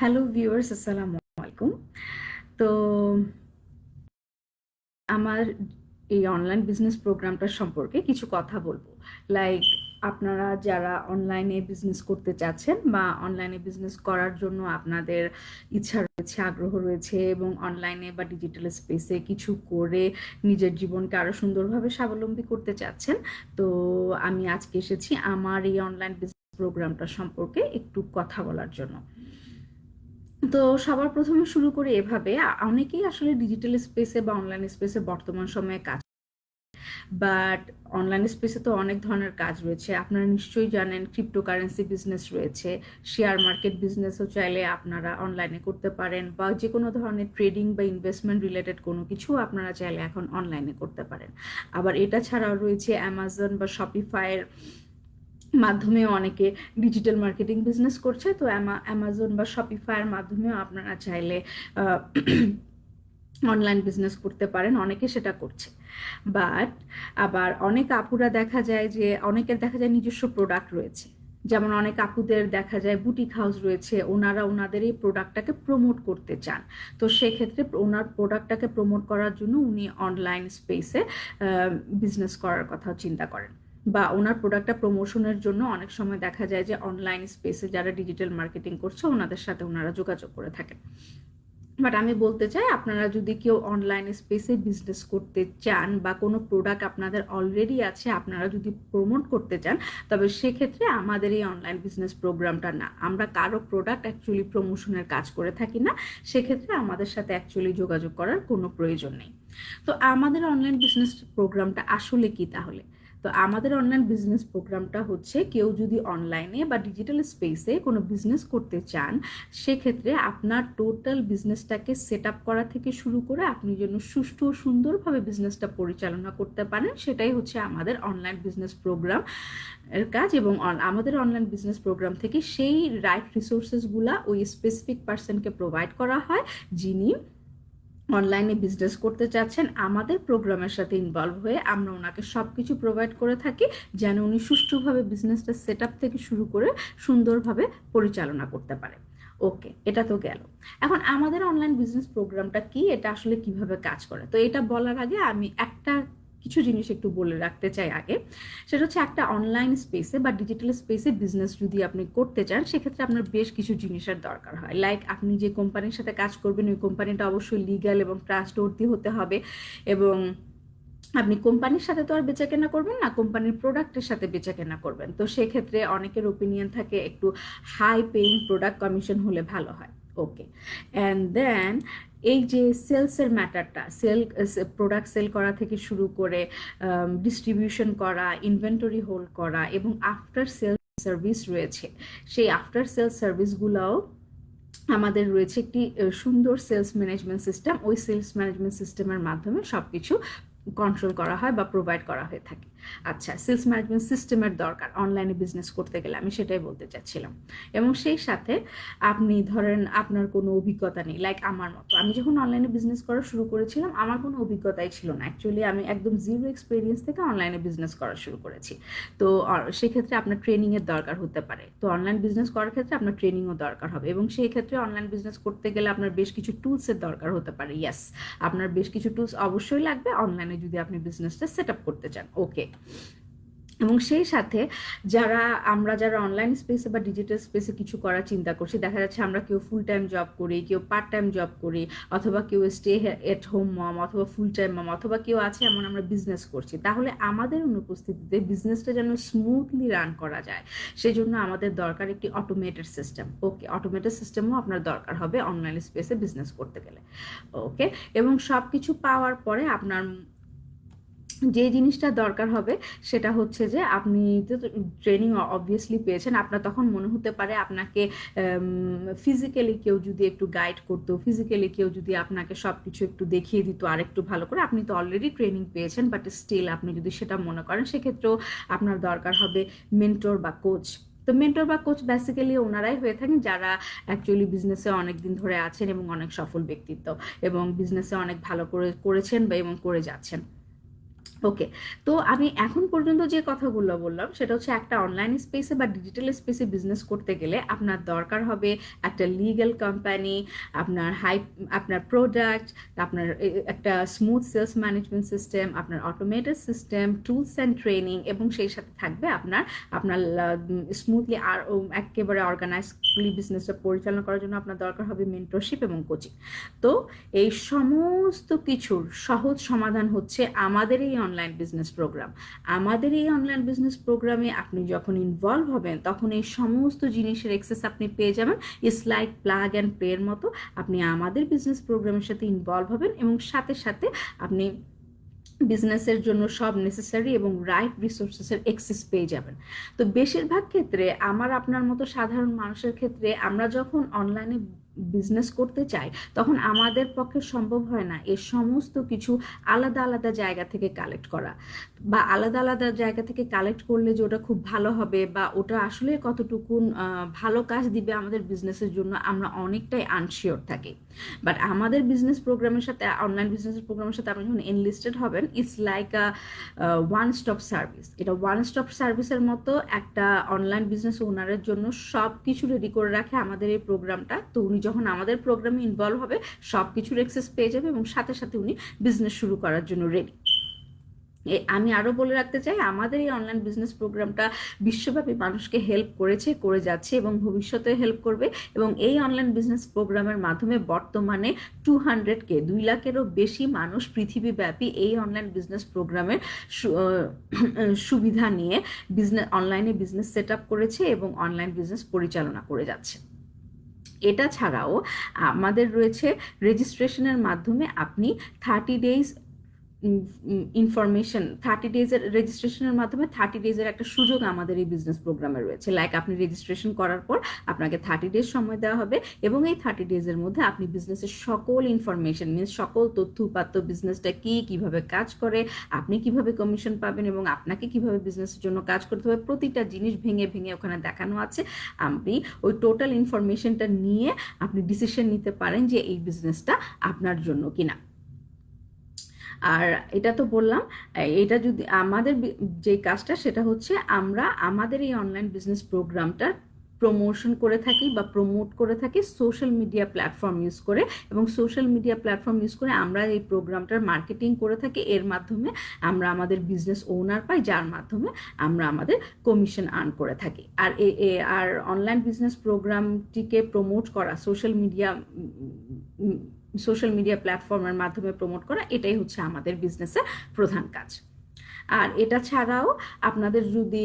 Hello viewers, আসসালামু আলাইকুম। তো আমার এই অনলাইন বিজনেস প্রোগ্রামটার সম্পর্কে কিছু কথা বলব। লাইক, আপনারা যারা অনলাইনে বিজনেস করতে চাচ্ছেন বা অনলাইনে বিজনেস করার জন্য আপনাদের ইচ্ছা রয়েছে, আগ্রহ রয়েছে এবং অনলাইনে বা ডিজিটাল স্পেসে কিছু করে নিজের জীবনকে আরও সুন্দরভাবে স্বাবলম্বী করতে চাচ্ছেন, তো আমি আজকে এসেছি আমার এই অনলাইন বিজনেস প্রোগ্রামটা সম্পর্কে একটু কথা বলার জন্য। তো সবার প্রথমে শুরু করি এভাবে। অনেকেই আসলে ডিজিটাল স্পেসে বা অনলাইন স্পেসে বর্তমান সময়ে কাজ বাট অনলাইন স্পেসে তো অনেক ধরনের কাজ রয়েছে। আপনারা নিশ্চয়ই জানেন ক্রিপ্টোকারেন্সি বিজনেস রয়েছে। শেয়ার মার্কেট বিজনেসও চাইলে আপনারা অনলাইনে করতে পারেন বা যে কোনো ধরনের ট্রেডিং বা ইনভেস্টমেন্ট রিলেটেড কোনো কিছু আপনারা চাইলে এখন অনলাইনে করতে পারেন। আবার এটা ছাড়াও রয়েছে অ্যামাজন বা শপিফাইয়ের মাধ্যমেও অনেকে ডিজিটাল মার্কেটিং বিজনেস করছে। তো অ্যামাজন বা শপিফাইয়ের মাধ্যমেও আপনারা চাইলে অনলাইন বিজনেস করতে পারেন। অনেকে সেটা করছে। বাট আবার অনেক আপুরা দেখা যায় যে, অনেকের দেখা যায় নিজস্ব প্রোডাক্ট রয়েছে। যেমন অনেক আপুদের দেখা যায় বুটিক হাউস রয়েছে, ওনারা ওনাদের এই প্রোডাক্টটাকে প্রমোট করতে চান। তো সেক্ষেত্রে ওনার প্রোডাক্টটাকে প্রমোট করার জন্য উনি অনলাইন স্পেসে বিজনেস করার কথা চিন্তা করেন। বা ওনার প্রোডাক্টটা প্রমোশনের জন্য অনেক সময় দেখা যায় যে অনলাইন স্পেসে যারা ডিজিটাল মার্কেটিং করছে, ওনাদের সাথে ওনারা যোগাযোগ করে থাকেন। বাট আমি বলতে চাই, আপনারা যদি কেউ অনলাইন স্পেসে বিজনেস করতে চান বা কোনো প্রোডাক্ট আপনাদের অলরেডি আছে, আপনারা যদি প্রমোট করতে চান, তবে সেক্ষেত্রে আমাদের এই অনলাইন বিজনেস প্রোগ্রামটা না। আমরা কারও প্রোডাক্ট অ্যাকচুয়ালি প্রমোশনের কাজ করে থাকি না, সেক্ষেত্রে আমাদের সাথে অ্যাকচুয়ালি যোগাযোগ করার কোনো প্রয়োজন নেই। তো আমাদের অনলাইন বিজনেস প্রোগ্রামটা আসলে কি তাহলে? তো আমাদের অনলাইন বিজনেস প্রোগ্রামটা হচ্ছে কেউ যদি অনলাইনে বা ডিজিটাল স্পেসে কোনো বিজনেস করতে চান, সেক্ষেত্রে আপনার টোটাল বিজনেসটাকে সেট আপ করা থেকে শুরু করে আপনি যেন সুষ্ঠু ও সুন্দরভাবে বিজনেসটা পরিচালনা করতে পারেন, সেটাই হচ্ছে আমাদের অনলাইন বিজনেস প্রোগ্রাম এর কাজ এবং আমাদের অনলাইন বিজনেস প্রোগ্রাম থেকে সেই রাইট রিসোর্সেসগুলা ওই স্পেসিফিক পার্সনকে প্রোভাইড করা হয় যিনি অনলাইনে বিজনেস করতে চাচ্ছেন, আমাদের প্রোগ্রামের সাথে ইনভলভ হয়ে আমরা ওনাকে সব কিছু প্রোভাইড করে থাকি, যেন উনি সুষ্ঠুভাবে বিজনেসটা সেট থেকে শুরু করে সুন্দরভাবে পরিচালনা করতে পারে। ওকে এটা তো গেল। এখন আমাদের অনলাইন বিজনেস প্রোগ্রামটা কি? এটা আসলে কীভাবে কাজ করে? তো এটা বলার আগে আমি একটা কিছু জিনিস একটু বলে রাখতে চাই আগে। সেটা হচ্ছে একটা অনলাইন স্পেসে বা ডিজিটাল স্পেসে বিজনেস যদি আপনি করতে চান, সেক্ষেত্রে আপনার বেশ কিছু জিনিসের দরকার হয়। লাইক আপনি যে কোম্পানির সাথে কাজ করবেন, ওই কোম্পানিটা অবশ্যই লিগ্যাল এবং ট্রাস্টওর্দি হতে হবে এবং আপনি কোম্পানির সাথে তো আর বেচা কেনা করবেন না কোম্পানির প্রোডাক্টের সাথে বেচা কেনা করবেন। তো সেক্ষেত্রে অনেকের ওপিনিয়ন থাকে একটু হাই পেইং প্রোডাক্ট কমিশন হলে ভালো হয়। ওকে অ্যান্ড দেন এই যে সেলসের ম্যাটারটা, সেল প্রোডাক্ট সেল করা থেকে শুরু করে ডিস্ট্রিবিউশন করা ইনভেন্টরি হোল্ড করা এবং আফটার সেল সার্ভিস রয়েছে। সেই আফটার সেল সার্ভিসগুলোও আমাদের রয়েছে একটি সুন্দর সেলস ম্যানেজমেন্ট সিস্টেম ওই সেলস ম্যানেজমেন্ট সিস্টেমের মাধ্যমে সব কিছু কন্ট্রোল করা হয় বা প্রোভাইড করা হয়ে থাকে। আচ্ছা সেলস ম্যানেজমেন্ট সিস্টেমের দরকার অনলাইনে বিজনেস করতে গেলে আমি সেটাই বলতে চাচ্ছিলাম। এবং সেই সাথে আপনি ধরেন আপনার কোনো অভিজ্ঞতা নেই লাইক আমার মতো। আমি যখন অনলাইনে বিজনেস করা শুরু করেছিলাম, আমার কোনো অভিজ্ঞতাই ছিল না। অ্যাকচুয়ালি আমি একদম জিরো এক্সপিরিয়েন্স থেকে অনলাইনে বিজনেস করা শুরু করেছি। তো সেক্ষেত্রে আপনার ট্রেনিংয়ের দরকার হতে পারে। তো অনলাইন বিজনেস করার ক্ষেত্রে আপনার ট্রেনিংও দরকার হবে। এবং সেই ক্ষেত্রে অনলাইন বিজনেস করতে গেলে আপনার বেশ কিছু টুলসের দরকার হতে পারে ইয়াস আপনার বেশ কিছু টুলস অবশ্যই লাগবে অনলাইনে যদি আপনি বিজনেসটা সেট আপ করতে চান ওকে এবং সেই সাথে যারা, আমরা যারা অনলাইন স্পেসে বা ডিজিটাল স্পেসে কিছু করার চিন্তা করছি, দেখা যাচ্ছে আমরা কেউ ফুল টাইম জব করি, কেউ পার্ট টাইম জব করি, অথবা কেউ স্টে এট হোম মম অথবা ফুল টাইম মম অথবা কেউ আছে এমন আমরা বিজনেস করছি, তাহলে আমাদের অনুপস্থিতিতে বিজনেসটা যেন স্মুথলি রান করা যায়। সেজন্য আমাদের দরকার একটি অটোমেটেড সিস্টেম ওকে অটোমেটেড সিস্টেমও আপনার দরকার হবে অনলাইন স্পেসে বিজনেস করতে গেলে ওকে এবং সব কিছু পাওয়ার পরে আপনার যে জিনিসটা দরকার হবে সেটা হচ্ছে যে আপনি তো ট্রেনিং অবভিয়াসলি পেয়েছেন। আপনার তখন মনে হতে পারে আপনাকে ফিজিক্যালি কেউ যদি একটু গাইড করতো ফিজিক্যালি কেউ যদি আপনাকে সব কিছু একটু দেখিয়ে দিত আর একটু ভালো করে, আপনি তো অলরেডি ট্রেনিং পেয়েছেন বাট স্টিল আপনি যদি সেটা মনে করেন, সেক্ষেত্রেও আপনার দরকার হবে মেন্টর বা কোচ তো মেন্টর বা কোচ বেসিক্যালি ওনারাই হয়ে থাকেন যারা অ্যাকচুয়ালি বিজনেসে অনেক দিন ধরে আছেন এবং অনেক সফল ব্যক্তিত্ব এবং বিজনেসে অনেক ভালো করে করেছেন বা এবং করে যাচ্ছেন। ওকে তো আমি এখন পর্যন্ত যে কথাগুলো বললাম, সেটা হচ্ছে একটা অনলাইন স্পেসে বা ডিজিটাল স্পেসে বিজনেস করতে গেলে আপনার দরকার হবে একটা লিগ্যাল কোম্পানি আপনার হাই আপনার প্রোডাক্ট আপনার একটা স্মুথ সেলস ম্যানেজমেন্ট সিস্টেম আপনার automated system tools and training এবং সেই সাথে থাকবে আপনার আপনার স্মুথলি আর একেবারে অর্গানাইজলি বিজনেসটা পরিচালনা করার জন্য আপনার দরকার হবে মেন্টরশিপ এবং কোচিং তো এই সমস্ত কিছুর সহজ সমাধান হচ্ছে আমাদের এই অনলাইন বিজনেস প্রোগ্রাম আমাদের এই অনলাইন বিজনেস প্রোগ্রামে আপনি যখন ইনভলভ হবেন, তখন এই সমস্ত জিনিসের এক্সেস আপনি পেয়ে যাবেন। ইস লাইক প্লাগ অ্যান্ড প্লের মতো আপনি আমাদের বিজনেস প্রোগ্রামের সাথে ইনভলভ হবেন এবং সাথে সাথে আপনি বিজনেসের জন্য সব নেসেসারি এবং রাইট রিসোর্সেসের এক্সেস পেয়ে যাবেন। তো বেশিরভাগ ক্ষেত্রে, আমার আপনার মতো সাধারণ মানুষের ক্ষেত্রে আমরা যখন অনলাইনে বিজনেস করতে চাই তখন আমাদের পক্ষে সম্ভব হয় না এর সমস্ত কিছু আলাদা আলাদা জায়গা থেকে কালেক্ট করা। বা আলাদা আলাদা জায়গা থেকে কালেক্ট করলে যে ওটা খুব ভালো হবে বা ওটা আসলে কতটুকুন ভালো কাজ দিবে আমাদের বিজনেসের জন্য আমরা অনেকটাই আনশিওর থাকি। বাট আমাদের বিজনেস প্রোগ্রামের সাথে অনলাইন বিজনেস প্রোগ্রামের সাথে আপনি যখন এনলিস্টেড হবেন it's like a one stop service এটা ওয়ান স্টপ সার্ভিসের মতো একটা অনলাইন বিজনেস ওনারের জন্য সব কিছু রেডি করে রাখে আমাদের এই প্রোগ্রামটা তো উনি যখন আমাদের প্রোগ্রামে ইনভলভ হবে সব কিছুর অ্যাক্সেস পেয়ে যাবে এবং সাথে সাথে উনি বিজনেস শুরু করার জন্য রেডি আমি আরও বলে রাখতে চাই, আমাদের এই অনলাইন বিজনেস প্রোগ্রামটা বিশ্বব্যাপী মানুষকে হেল্প করেছে, করে যাচ্ছে এবং ভবিষ্যতে হেল্প করবে এবং এই অনলাইন বিজনেস প্রোগ্রামের মাধ্যমে বর্তমানে টু হান্ড্রেডকে দুই লাখেরও বেশি মানুষ পৃথিবীব্যাপী এই অনলাইন বিজনেস প্রোগ্রামের সুবিধা নিয়ে বিজনেস অনলাইনে বিজনেস সেট করেছে এবং অনলাইন বিজনেস পরিচালনা করে যাচ্ছে। এটা ছাড়াও আমাদের রয়েছে রেজিস্ট্রেশনের মাধ্যমে আপনি থার্টি ডেজ ইনফরমেশন থার্টি ডেজের রেজিস্ট্রেশনের মাধ্যমে থার্টি ডেজের একটা সুযোগ আমাদের এই বিজনেস প্রোগ্রামে রয়েছে। লাইক আপনি রেজিস্ট্রেশন করার পর আপনাকে থার্টি ডেজ সময় দেওয়া হবে এবং এই থার্টি ডেজের মধ্যে আপনি বিজনেসের সকল ইনফরমেশন মিনস সকল তথ্য উপাত্ত বিজনেসটা কি, কীভাবে কাজ করে, আপনি কীভাবে কমিশন পাবেন এবং আপনাকে কীভাবে বিজনেসের জন্য কাজ করতে হবে, প্রতিটা জিনিস ভেঙে ভেঙে ওখানে দেখানো আছে। আপনি ওই টোটাল ইনফরমেশনটা নিয়ে আপনি ডিসিশন নিতে পারেন যে এই বিজনেসটা আপনার জন্য কিনা। আর এটা তো বললাম এটা যদি আমাদের যে কাজটা সেটা হচ্ছে আমরা আমাদের এই অনলাইন বিজনেস প্রোগ্রামটার প্রমোশন করে থাকি বা প্রমোট করে থাকি সোশ্যাল মিডিয়া প্ল্যাটফর্ম ইউজ করে এবং সোশ্যাল মিডিয়া প্ল্যাটফর্ম ইউজ করে আমরা এই প্রোগ্রামটার মার্কেটিং করে থাকি। এর মাধ্যমে আমরা আমাদের বিজনেস ওনার পাই, যার মাধ্যমে আমরা আমাদের কমিশন আর্ন করে থাকি। আর এ- আর অনলাইন বিজনেস প্রোগ্রামটিকে প্রমোট করা সোশ্যাল মিডিয়া সোশ্যাল মিডিয়া প্ল্যাটফর্মের মাধ্যমে প্রমোট করা, এটাই হচ্ছে আমাদের বিজনেসের প্রধান কাজ। আর এটা ছাড়াও আপনাদের যদি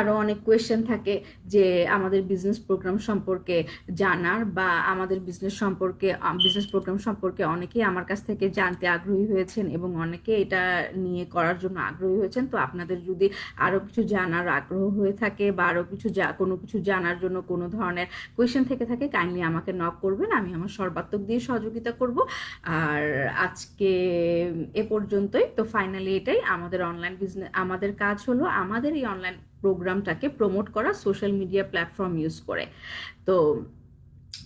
আরও অনেক কোয়েশ্চেন থাকে যে আমাদের বিজনেস প্রোগ্রাম সম্পর্কে জানার বা আমাদের বিজনেস সম্পর্কে বিজনেস প্রোগ্রাম সম্পর্কে অনেকেই আমার কাছ থেকে জানতে আগ্রহী হয়েছেন এবং অনেকে এটা নিয়ে করার জন্য আগ্রহী হয়েছেন। তো আপনাদের যদি আরও কিছু জানার আগ্রহ হয়ে থাকে বা আরও কিছু যা কোনো কিছু জানার জন্য কোনো ধরনের কোয়েশ্চেন থেকে থাকে কাইন্ডলি আমাকে নক করবেন। আমি আমার সর্বাত্মক দিয়ে সহযোগিতা করব। আর আজকে এ পর্যন্তই। তো ফাইনালি এটাই, আমাদের অনলাইন বিজনেস আমাদের কাজ হলো আমাদের এই অনলাইন প্রোগ্রামটাকে প্রমোট করা সোশ্যাল মিডিয়া প্ল্যাটফর্ম ইউজ করে। তো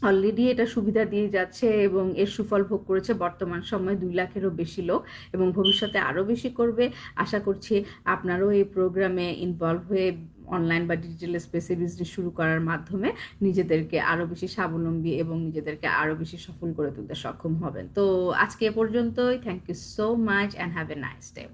অলরেডি এটা সুবিধা দিয়ে যাচ্ছে এবং এর সুফল ভোগ করেছে বর্তমান সময়ে দুই লাখেরও বেশি লোক এবং ভবিষ্যতে আরও বেশি করবে। আশা করছি আপনারও এই প্রোগ্রামে ইনভলভ হয়ে অনলাইন বা ডিজিটাল স্পেসে বিজনেস শুরু করার মাধ্যমে নিজেদেরকে আরও বেশি স্বাবলম্বী এবং নিজেদেরকে আরও বেশি সফল করে তুলতে সক্ষম হবেন। তো আজকে এ পর্যন্তই। Thank you so much and have a nice day